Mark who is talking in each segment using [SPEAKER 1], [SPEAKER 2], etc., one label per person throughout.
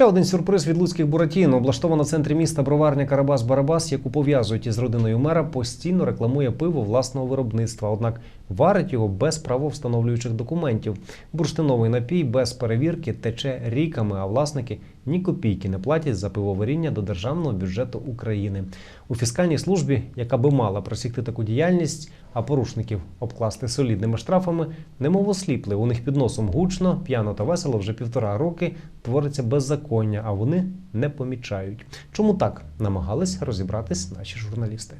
[SPEAKER 1] Ще один сюрприз від луцьких буратін. Облаштована в центрі міста броварня Карабас Барабас, яку пов'язують із родиною мера, постійно рекламує пиво власного виробництва. Однак варить його без правовстановлюючих документів. Бурштиновий напій без перевірки тече ріками, а власники ні копійки не платять за пивоваріння до державного бюджету України. У фіскальній службі, яка би мала просікти таку діяльність, а порушників обкласти солідними штрафами, немов осліпли. У них під носом гучно, п'яно та весело вже півтора роки твориться беззаконня, а вони не помічають. Чому так намагались розібратись наші журналісти?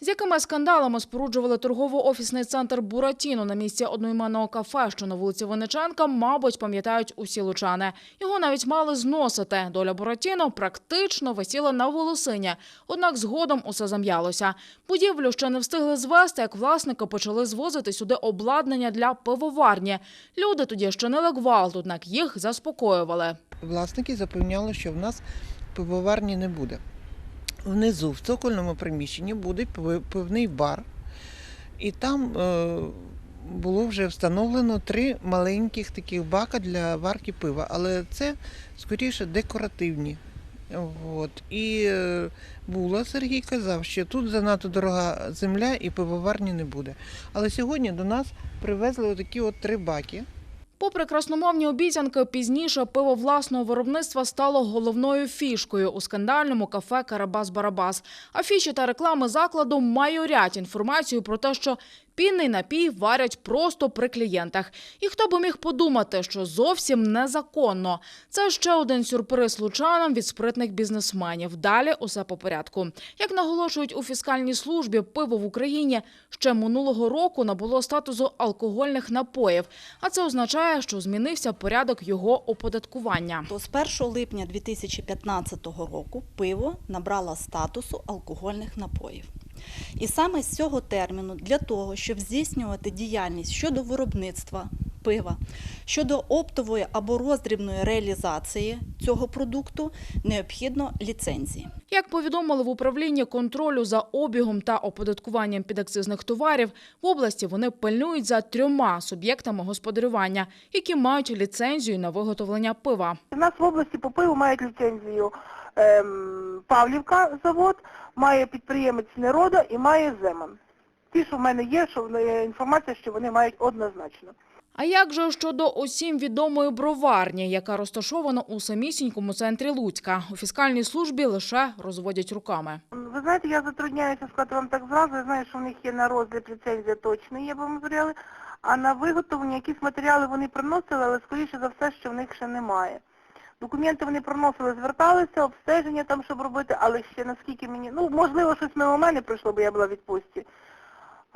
[SPEAKER 2] З якими скандалами споруджували торгово-офісний центр Буратіно на місці одноіменного кафе, що на вулиці Винниченка, мабуть, пам'ятають усі лучани. Його навіть мали зносити. Доля Буратіно практично висіла на волосині. Однак згодом усе зам'ялося. Будівлю ще не встигли звести, як власники почали звозити сюди обладнання для пивоварні. Люди тоді ще не гвалт, однак їх заспокоювали.
[SPEAKER 3] Власники запевняли, що в нас пивоварні не буде. Внизу, в цокольному приміщенні, буде пивний бар, і там е, було вже встановлено три маленьких таких бака для варки пива, але це скоріше декоративні. От. І е, Була Сергій казав, що тут занадто дорога земля і пивоварні не буде. Але сьогодні до нас привезли отакі от три баки.
[SPEAKER 2] Попри красномовні обіцянки, пізніше пиво власного виробництва стало головною фішкою у скандальному кафе Карабас-Барабас. Афіші та реклами закладу майорять інформацію про те, що пінний напій варять просто при клієнтах. І хто би міг подумати, що зовсім незаконно. Це ще один сюрприз лучанам від спритних бізнесменів. Далі усе по порядку. Як наголошують у фіскальній службі, пиво в Україні ще минулого року набуло статусу алкогольних напоїв, а це означає, що змінився порядок його оподаткування.
[SPEAKER 4] То з 1 липня 2015 року пиво набрало статусу алкогольних напоїв. І саме з цього терміну для того, щоб здійснювати діяльність щодо виробництва пива, щодо оптової або роздрібної реалізації цього продукту, необхідно ліцензії.
[SPEAKER 2] Як повідомили в управлінні контролю за обігом та оподаткуванням підакцизних товарів, в області вони пильнують за трьома суб'єктами господарювання, які мають ліцензію на виготовлення пива.
[SPEAKER 5] У нас в області по пиву мають ліцензію ем, Павлівка завод, має підприємець Нерода і має Земан. Ті, що в мене є, що інформація, що вони мають однозначно.
[SPEAKER 2] А як же щодо усім відомої броварні, яка розташована у самісінькому центрі Луцька? У фіскальній службі лише розводять руками.
[SPEAKER 5] Ви знаєте, я затрудняюся сказати вам так зразу. Я знаю, що в них є на розгляд ліцензія точно є по матеріали, а на виготовлення якісь матеріали вони приносили, але скоріше за все, що в них ще немає. Документи вони приносили, зверталися, обстеження там, щоб робити, але ще наскільки мені, ну, можливо, щось мимо мене пройшло, бо я була в відпустці.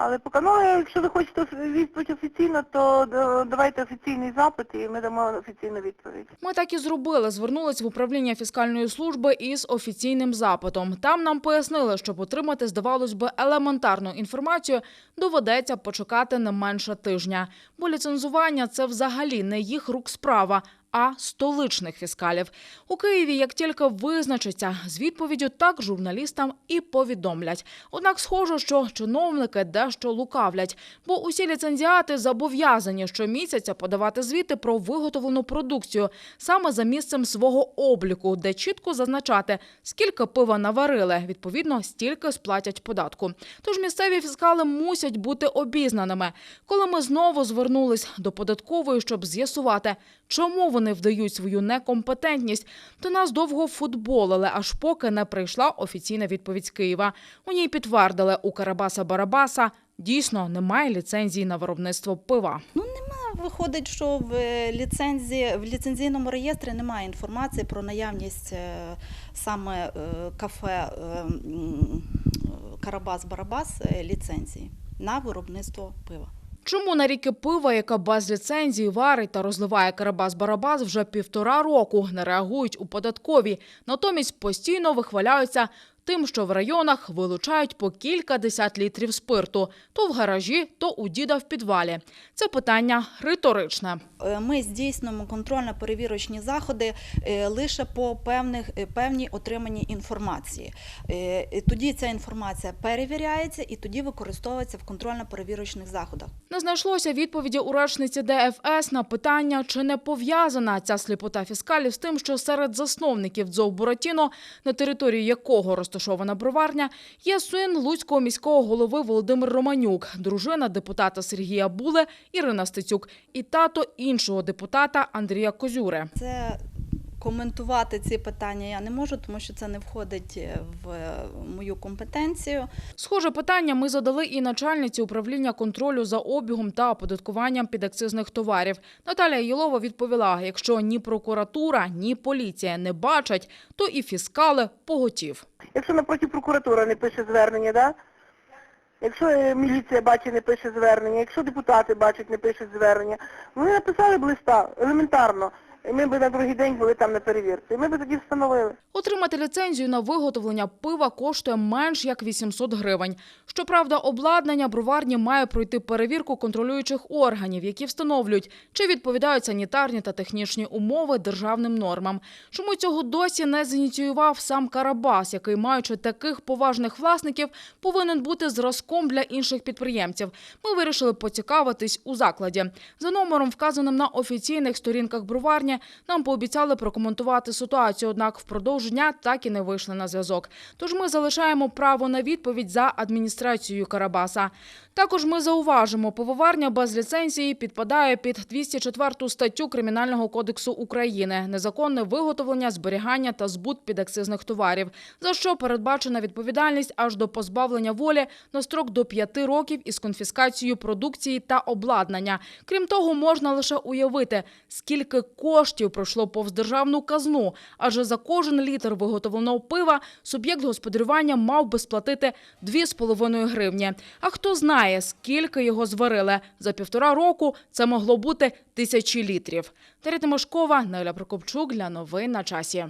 [SPEAKER 5] Але поки, ну, якщо ви хочете відповідь офіційно, то е, давайте офіційний запит і ми дамо офіційну відповідь.
[SPEAKER 2] Ми так і зробили. Звернулись в управління фіскальної служби із офіційним запитом. Там нам пояснили, щоб отримати, здавалось би, елементарну інформацію, доведеться почекати не менше тижня. Бо ліцензування це взагалі не їх рук справа. А столичних фіскалів у Києві, як тільки визначиться з відповіддю, так журналістам і повідомлять. Однак, схоже, що чиновники дещо лукавлять, бо усі ліцензіати зобов'язані щомісяця подавати звіти про виготовлену продукцію саме за місцем свого обліку, де чітко зазначати, скільки пива наварили. Відповідно, стільки сплатять податку. Тож місцеві фіскали мусять бути обізнаними. Коли ми знову звернулись до податкової, щоб з'ясувати, чому вони вдають свою некомпетентність, то нас довго футболили, аж поки не прийшла офіційна відповідь з Києва. У ній підтвердили, у Карабаса Барабаса дійсно немає ліцензії на виробництво пива.
[SPEAKER 4] Ну, нема, виходить, що в ліцензії, в ліцензійному реєстрі немає інформації про наявність е, саме е, кафе е, Карабас-Барабас е, ліцензії на виробництво пива.
[SPEAKER 2] Чому на ріки пива, яка без ліцензії варить та розливає Карабас-Барабас вже півтора року, не реагують у податкові, натомість постійно вихваляються тим, що в районах вилучають по кілька десят літрів спирту то в гаражі, то у діда в підвалі. Це питання риторичне.
[SPEAKER 4] Е, Ми здійснюємо контрольно-перевірочні заходи е, лише по певних, е, певній отриманій інформації. Тоді ця інформація перевіряється і тоді використовується в контрольно-перевірочних заходах.
[SPEAKER 2] Не знайшлося відповіді у речниці ДФС на питання, чи не пов'язана ця сліпота фіскалів з тим, що серед засновників дзов Буратіно, на території якого розташована броварня, є син луцького міського голови Володимир Романюк, дружина депутата Сергія Буле Ірина Стецюк і тато іншого депутата Андрія Козюри.
[SPEAKER 4] Це коментувати ці питання я не можу, тому що це не входить е, в е, мою компетенцію.
[SPEAKER 2] Схоже питання ми задали і начальниці управління контролю за обігом та оподаткуванням підакцизних товарів. Наталія Єлова відповіла: якщо ні прокуратура, ні поліція не бачать, то і фіскали поготів.
[SPEAKER 5] Якщо напроти прокуратура не пише звернення, да? якщо е, міліція бачить, не пише звернення, якщо депутати бачать, не пишуть звернення, вони написали б листа елементарно. Ми б на другий день були там на перевірці. Ми б тоді встановили.
[SPEAKER 2] Отримати ліцензію на виготовлення пива коштує менш як 800 гривень. Щоправда, обладнання броварні має пройти перевірку контролюючих органів, які встановлюють, чи відповідають санітарні та технічні умови державним нормам. Чому цього досі не зініціював сам Карабас, який, маючи таких поважних власників, повинен бути зразком для інших підприємців. Ми вирішили поцікавитись у закладі. За номером, вказаним на офіційних сторінках броварні, нам пообіцяли прокоментувати ситуацію, однак впродовж дня так і не вийшли на зв'язок. Тож ми залишаємо право на відповідь за адміністрацією Карабаса. Також ми зауважимо, пивоварня без ліцензії підпадає під 204 статтю Кримінального кодексу України незаконне виготовлення, зберігання та збут підакцизних товарів, за що передбачена відповідальність аж до позбавлення волі на строк до 5 років із конфіскацією продукції та обладнання. Крім того, можна лише уявити, скільки коштів пройшло повз державну казну, адже за кожен літр виготовленого пива суб'єкт господарювання мав би сплатити 2,5 гривні. А хто знає, скільки його зварили? За півтора року це могло бути тисячі літрів. Дар'я Тимошкова, Неля Прокопчук для новин на часі.